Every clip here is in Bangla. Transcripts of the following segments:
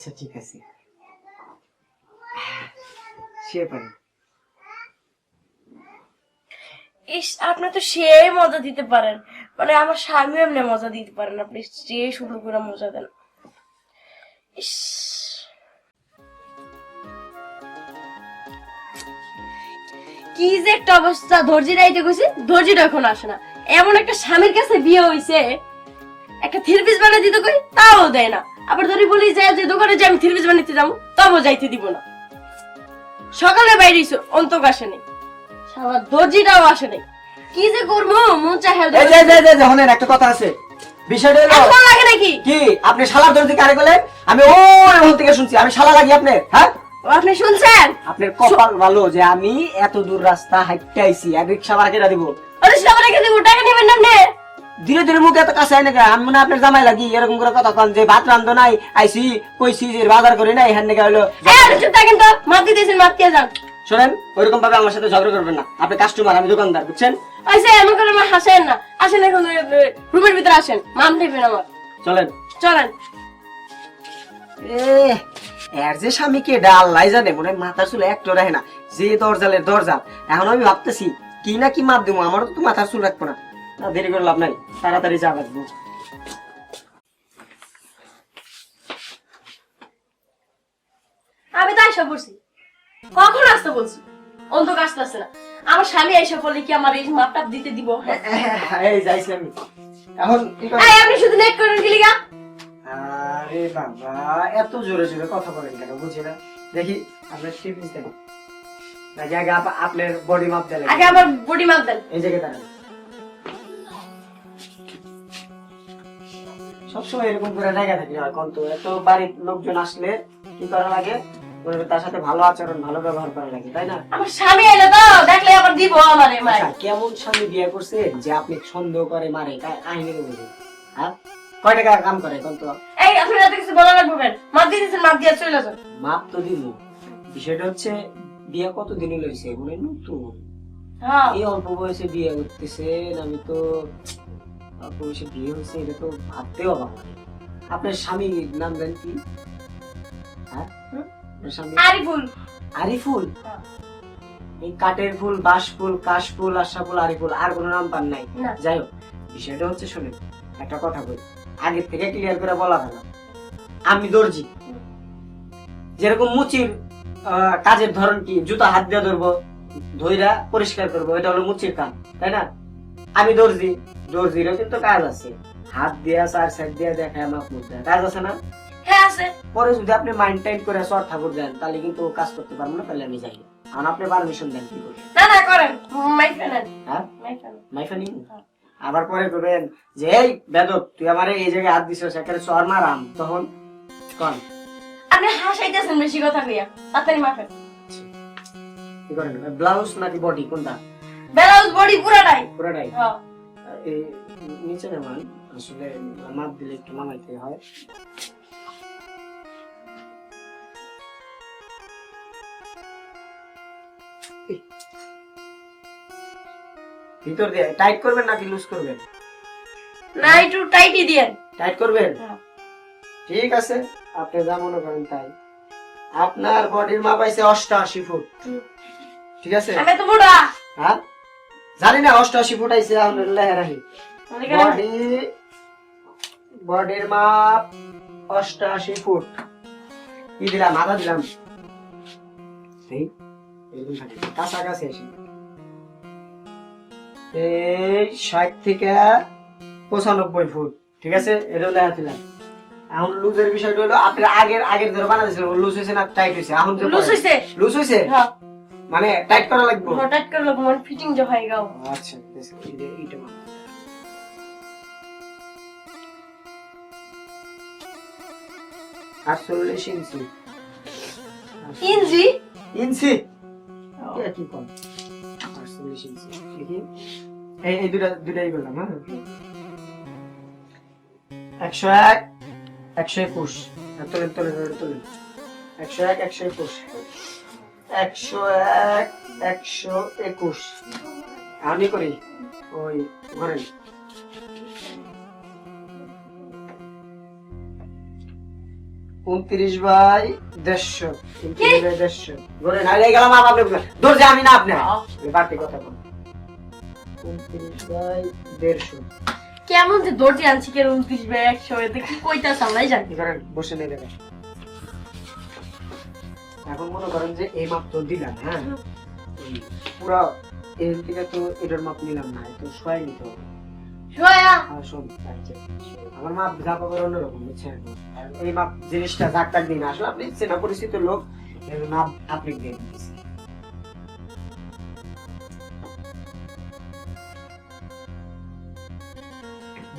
আচ্ছা ঠিক আছে। ইস আপনি তো মজা দিতে পারেন। মানে আমার স্বামীও এমনি মজা দিতে পারেন। আপনি যে সুন্দর করে মজা দেন। কি যে একটা অবস্থা। ধৈর্য রাইতে গেছি ধৈর্যটা এখন আসে না। এমন একটা স্বামীর কাছে বিয়ে হইছে, একটা থিরপিস বানিয়ে দিতে কই, তাও দেয় না। আবার ধরি বলি যে যে দোকানে যে আমি থিরপিস বানাইতে যাব তবু যাইতে দিব না। সকালে বাইরে অন্তক আসেনি সারা দর্জিটাও আসেনি কি যে করব? মন চাহে এই যে যে যে হলেন একটা কথা আছে। বিষয়টা হলো এখন লাগে নাকি? কি? আপনি শালার দর্জি কারে বলেন আমি ও এমন থেকে শুনছি। আমি শালা লাগি আপনার হ্যাঁ? ও, আপনি শুনছেন? আপনার কপাল ভালো যে আমি এত দূর রাস্তা হাইটে আইছি আর রিক্সা ভাড়া কেটে দিব। আরে রেখে দেবো টাকা নেবেন না আপনি? ধীরে ধীরে মুখে এত কাছে আইনে আমি মনে আপনার জামাই লাগি এরকম করে কথা কন যে ভাত রান্ধো নাই আইসি কইছি যে বাজার করি নাই হ্যান্ডে হলো চুপ থাকেন তো দিতেছেন মাপ যান। শোনেন ওইরকম ভাবে আমার সাথে ঝগড়া করবেন না। আপনি কাস্টমার আমি দোকানদার বুঝছেন? এমন করে আমার হাসেন না। আসেন এখন রুমের ভিতরে আসেন। দেবেন আমার। চলেন। চলেন। এ এর যে স্বামীকে ডাল লাই জানে মনে মাথার চুল একটু রাখে না। যে দরজালের দরজাল এখন আমি ভাবতেছি কি না কি মাপ দেবো আমারও তো মাথার চুল রাখব না। না দেরি করে লাভ নাই তাড়াতাড়ি যা রাখব আমি তো আইসা পড়ছি। কখন আসতে বলছি? অন্তক আসতেছে না। আমার স্বামী আইসা কি আমার এই মাপটা দিতে দিব? এই যাইছি আমি। এখন এই আপনি শুধু নেট করেন আরে বাবা এত জোরে জোরে কথা বলেন কেন? বুঝি না। দেখি আপনার টিফিন দেন আপনার বডি মাপ দেন। আগে আমার বডি মাপ দেন। এই জায়গায় দাঁড়ান। সবসময় এরকম করে থাকি হয় কন্ত এত বাড়ির লোকজন আসলে কি করা লাগে? তার সাথে ভালো আচরণ ভালো ব্যবহার করা লাগে তাই না? আমার স্বামী এলে তো দেখলে আবার দিব আমারে আচ্ছা, কেমন স্বামী বিয়ে করছে যে আপনি সন্দেহ করে মারে বুঝে হ্যাঁ? কয় টাকা কাম করে কন্ত এই আপনি রাতে কিছু বলা লাগবে কেন? মাপ দিয়ে দিয়েছেন মাপ দিয়ে চলে যান। মাপ তো দিল বিষয়টা হচ্ছে বিয়ে কত দিন লইছে মনে নতুন। হ্যাঁ। এই অল্প বয়সে বিয়ে করতেছেন আমি তো বয়সে বিয়ে হয়েছে এটা তো ভাবতেও অবাক। আপনার স্বামীর নাম দেন কি? হ্যাঁ? আরিফুল। আরিফুল? হ্যাঁ। এই কাঠের ফুল বাঁশ ফুল কাশ ফুল আশা ফুল আরিফুল আর কোনো নাম পান নাই। যাই হোক বিষয়টা হচ্ছে শুনে একটা কথা বলি। আগের থেকে ক্লিয়ার করে বলা ভালো আমি দর্জি। যেরকম মুচির আহ, কাজের ধরন কি জুতা হাত দিয়ে ধরবো ধইরা পরিষ্কার করব এটা হলো মুচির কাম তাই না? আমি দর্জি। দর্জিরও কিন্তু কাজ আছে। হাত দিয়া চার সাইড দিয়া দেখায় মাপ মুখ দেয়া কাজ আছে না? হ্যাঁ আছে। পরে যদি আপনি মাইন্ড টাইম করে সর ঠাকুর দেন তাহলে কিন্তু কাজ করতে পারব না তাহলে আমি যাই। কারণ আপনি পারমিশন দেন কি করে? না না করেন। মাই ফেলেন। হ্যাঁ? মাই ফেলেন। হ্যাঁ। আবার পরে করবেন যে এই বেদক তুই আমারে এই জায়গায় হাত দিছিস একেবারে চর মারাম। তখন কন? আপনি হাসাইতেছেন বেশি কথা কইয়া। তাড়াতাড়ি মাফেন কি করেন? ব্লাউজ নাকি বডি কোনটা? ব্লাউজ বডি পুরাটাই। পুরোটাই? হ্যাঁ। এই নিচে নামান আসলে মাপ দিলে একটু নামাইতে হয়। ভিতর দিয়ে টাইট করবেন নাকি লুজ করবেন? না একটু টাইটই দিয়েন টাইট করবেন? হ্যাঁ। ঠিক আছে আপনি যা মনে করেন তাই। আপনার বডির মাপ আছে অষ্টআশি ফুট। ঠিক আছে? আমি তো মোটা হ্যাঁ? জানি না অষ্টআশি ফুট আইছে লেহেরাহি। বডি বডির মাপ অষ্টআশি ফুট। কি দিলাম আধা দিলাম। এই কাছাকাছি আসি। এই ষাট থেকে পঁচানব্বই ফুট ঠিক আছে? এটা লেখা দিলাম এখন লুজের বিষয়টা হলো আপনার আগের আগের ধরে বানা লুজ হয়েছে না টাইট হয়েছে এখন লুজ হইছে? লুজ হয়েছে হ্যাঁ। মানে টাইট করা লাগবে? হঠাৎ করে লোক মন ফিটিং যে হয়ে গেল আচ্ছা এইটা। আটচল্লিশ ইঞ্চি। ইঞ্জি ইঞ্চি? কি কম? আটচল্লিশ ইঞ্চি এই এই দুটা দুটাই বললাম হ্যাঁ? একশো এক একশো একুশ। আর তোলেন তোলেন তোলেন। একশো এক একশো একুশ। একশো এক একশো একুশ। আমি করি। ওই ঘরেন উনত্রিশ বাই দেড়শো। উনত্রিশ বাই দেড়শো। ধরে না এই গেলাম আপনি ধরছে আমি না আপনি বাড়তি কথা বল উনত্রিশ বাই দেড়শো। কেমন যে দর্জি আনছি কে উনত্রিশ বে একশো? এতে কি কইতা সামলাই জানি। কি করেন বসে নেই দেবেন এখন মনে করেন যে এই মাপ তো দিলাম হ্যাঁ? পুরো এর থেকে তো এটার মাপ নিলাম না তো সোয়াই নিতে হবে। আমার সব লাগছে। আমার মাপ যা পাবার অন্যরকম বুঝছেন? এই মাপ জিনিসটা যাক তাক দিন আসলে আপনি চেনা পরিচিত লোক এর মাপ আপনি দিয়ে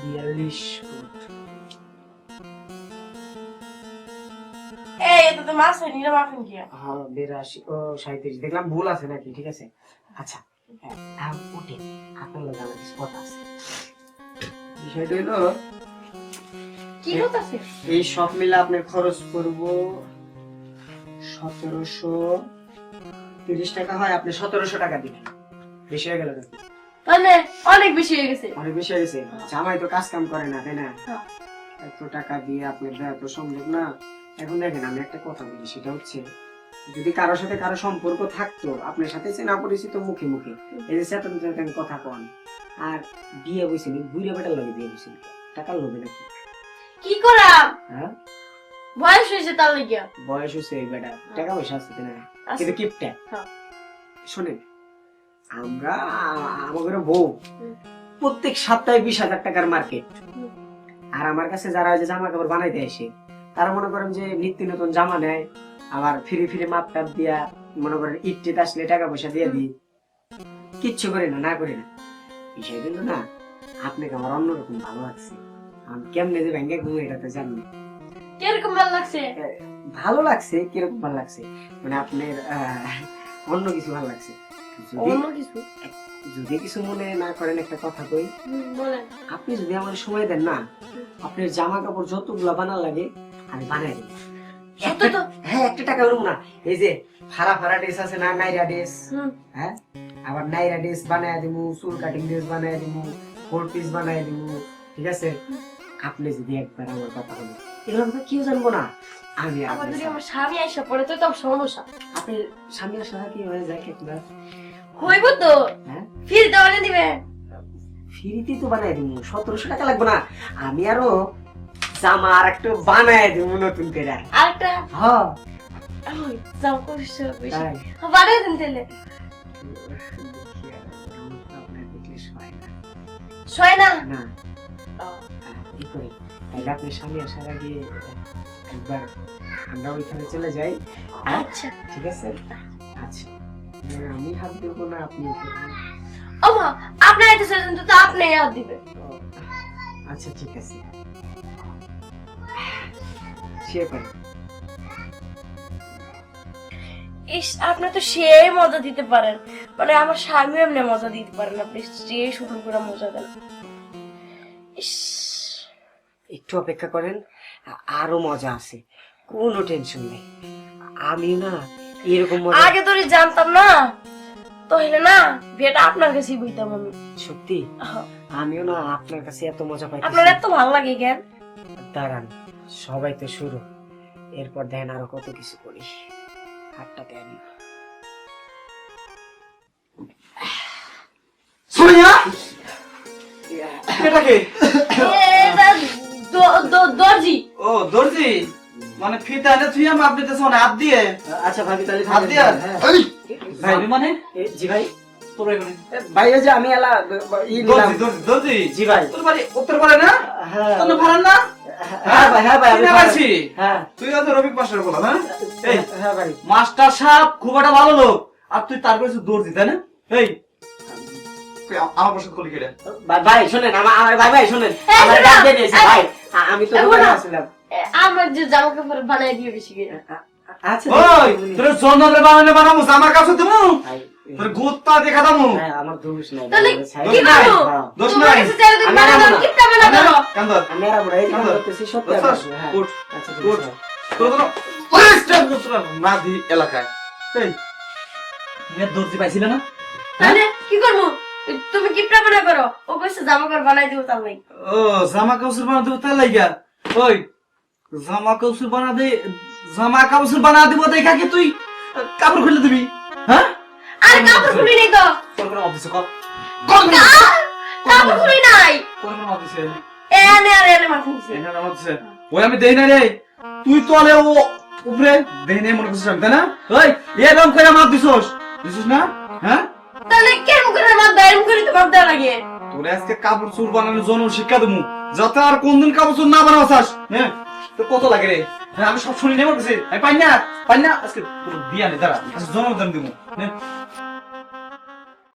বিয়াল্লিশ তো মাছ কি হ্যাঁ বিরাশি ও সাঁত্রিশ দেখলাম ভুল আছে নাকি ঠিক আছে? আচ্ছা হ্যাঁ, আপনার লোক আমার স্পট আছে। বিষয়টা হলো কি হতাছে এই সব মিলে আপনার খরচ করব সতেরোশো তিরিশ টাকা হয় আপনি সতেরোশো টাকা দিবেন। বেশি হয়ে গেল নাকি? অনেক বেশি হয়ে গেছে। অনেক বেশি হয়ে গেছে। জামাই তো কাজ কাম করে না তাই না? হ্যাঁ। এত টাকা দিয়ে আপনার দেওয়া তো সম্ভব না। এখন দেখেন আমি একটা কথা বলি সেটা হচ্ছে যদি কারোর সাথে কারও সম্পর্ক থাকতো আপনার সাথে চেনা পরিচিত মুখে মুখে এই যে চেতন চেতন কথা কন আর বিয়ে বসেন বুড়ে বেটার লগে বিয়ে বসেন টাকার লোভে নাকি? কি করাম? হ্যাঁ? বয়স হয়েছে তার লাগিয়া বয়স হচ্ছে এই বেটা টাকা পয়সা আছে না? কিন্তু কিপটা। হ্যাঁ। শোনেন আমরা আমাদের বউ প্রত্যেক সপ্তাহে বিশ হাজার টাকার মার্কেট। আর আমার কাছে যারা জামা কাপড় বানাইতে আসে তারা মনে করেন যে নিত্য নতুন জামা নেয় আবার ফিরে ফিরে মাপ টাপ দিয়া মনে করেন ইট টিট আসলে টাকা পয়সা দিয়ে দিই। কিচ্ছু করি না না করি না। বিষয় কিন্তু না আপনাকে আমার অন্যরকম ভালো লাগছে। আমি কেমনে যে ব্যাংকে ঘুমে এটা তো জানি কীরকম ভালো লাগছে? ভালো লাগছে কীরকম ভালো লাগছে? মানে আপনার অন্য কিছু ভালো লাগছে। যদি অন্য কিছু? যদি কিছু মনে না করেন একটা কথা কই আপনি যদি আমার সময় দেন না আপনার জামা কাপড় যতগুলা বানা লাগে আমি বানাই দিই। সত্য তো? হ্যাঁ একটা টাকা না। এই যে ফারা ফারা ড্রেস আছে না নাইরা ড্রেস? হ্যাঁ? আবার নাইরা ড্রেস বানায় দিমু চুল কাটিং ড্রেস বানায় দিমু ফোর পিস বানায় দিমু ঠিক আছে? আপনি যদি একবার আমার কথা বলেন। এগুলো কথা কেউ জানব না। আমি আপনার যদি আমার স্বামী আইসা পড়ে তো সমস্যা। আপনি স্বামী আসা কি হয়ে যায় একবার? হইব তো। হ্যাঁ? ফির দেওয়ালে দিবে ফ্রিতে তো বানাই দিব সতেরোশো টাকা লাগবে না। আমি আরও জামা আর একটু বানাই দিব নতুন করে। আরেকটা? হ্যাঁ। দিন তাহলে দেখি আর, আমার তো আপনার দেখলে সয় না। না। না কি করি। তাহলে আপনি স্বামী আসার আগে একবার আমরা ওইখানে চলে যাই। হ্যাঁ? আচ্ছা। ঠিক আছে? আচ্ছা। আমি হাত দেবো না আপনি করবেন। আপনার এটা তো আপনি আর দিবে আচ্ছা ঠিক আছে। ইস আপনি তো সে মজা দিতে পারেন। মানে আমার স্বামী এমনি মজা দিতে পারেন আপনি যে শুরু করে মজা দেন। ইস। একটু অপেক্ষা করেন আরও মজা আছে কোনো টেনশন নেই। আমি না এরকম মজা আগে তো জানতাম না তাহলে না বিয়েটা আপনার কাছেই বইতাম আমি। সত্যি? আমিও না আপনার কাছে এত মজা পাই আপনার এত ভালো লাগে কেন? দাঁড়ান সবাই তো শুরু। এরপর দেখেন আরও কত কিছু করি হাতটাতে আমি সোনিয়া! কে? এটা দ- দ- দর্জি। ও দর্জি? মানে ফিতা এনে তুই আমি আপনি তো শোনে হাত দিয়ে। আচ্ছা ভাবি তাহলে হাত দিয়া? হ্যাঁ। ভাই ভাই মানে? জি ভাই। ভাই যে আমি এলা ব- ব- ই দর্জি দর্জি দর্জি। জি ভাই। তোর বাড়ি উত্তর পারে না? হ্যাঁ। তোর ভাড়ান না? হ্যাঁ ভাই হ্যাঁ ভাই আমি পারছি হ্যাঁ। তুই আজ রবি পাশের বলা হ্যাঁ এই। হ্যাঁ ভাই। মাস্টার সাহেব খুব একটা ভালো লোক। আর তুই তার কাছে দর্জি তাই না? এই। আমার পাশে কলি কেটে। ভাই ভাই শোনেন আমার আমার ভাই ভাই শোনেন। আমার শোনো, ডাক দিয়ে দিয়েছে এই, ভাই। আমি তো দোকানে শোনো। আমার যে জামা কাপড় বানাই দিয়ে বেশি আচ্ছা ওই তোর বানানো বানামু আমার কাছে ভাই, তোর গুত্তা দেখা দামু। হ্যাঁ, আমার দোষ নাই তাহলে কি। দোষ নাই। আমি। কান্দর আমি আর এই করতেছি গোত্র এলাকায়। এই। দর্জি পাইছিলে না? তাহলে কি করব? তুমি কিপটা বানা করো। ও কইছে জামা কাপড় বানাই দিব তার ও জামা কাপড় বানাতে তার লাগিয়া ওই জামা কাপড় বানা দে জামা কাপড় বানা দিব দেখা কি তুই? কাপড় খুলে দিবি হ্যাঁ? আর কাপড় খুলি নাই তো। কোন কোন অফিসে কোন কোন কাপড় খুলি নাই। কোন কোন অফিসে এনে আর এনে মাথা দিছে এখানে অফিসে ওই আমি দেই না রে। তুই তলে ও উপরে দেই নাই মনে করছিস আমি তাই না? ওই এরকম করে মাপ দিছস। দিছিস না? হ্যাঁ? তাহলে কেমন করে দেয়? এরকম করে তো মাপ দেওয়া লাগে। তোরে আজকে কাপড় চুর বানানোর জন্য শিক্ষা দেবো। যাতে আর কোনদিন কাপড় চুর না বানাও চাস। হ্যাঁ তো কত লাগে রে? হ্যাঁ আমি সব শুনি নেব আমি পাই না পাই না। আজকে তোর বিয়া নেই দাঁড়া জন্মদিন দিব।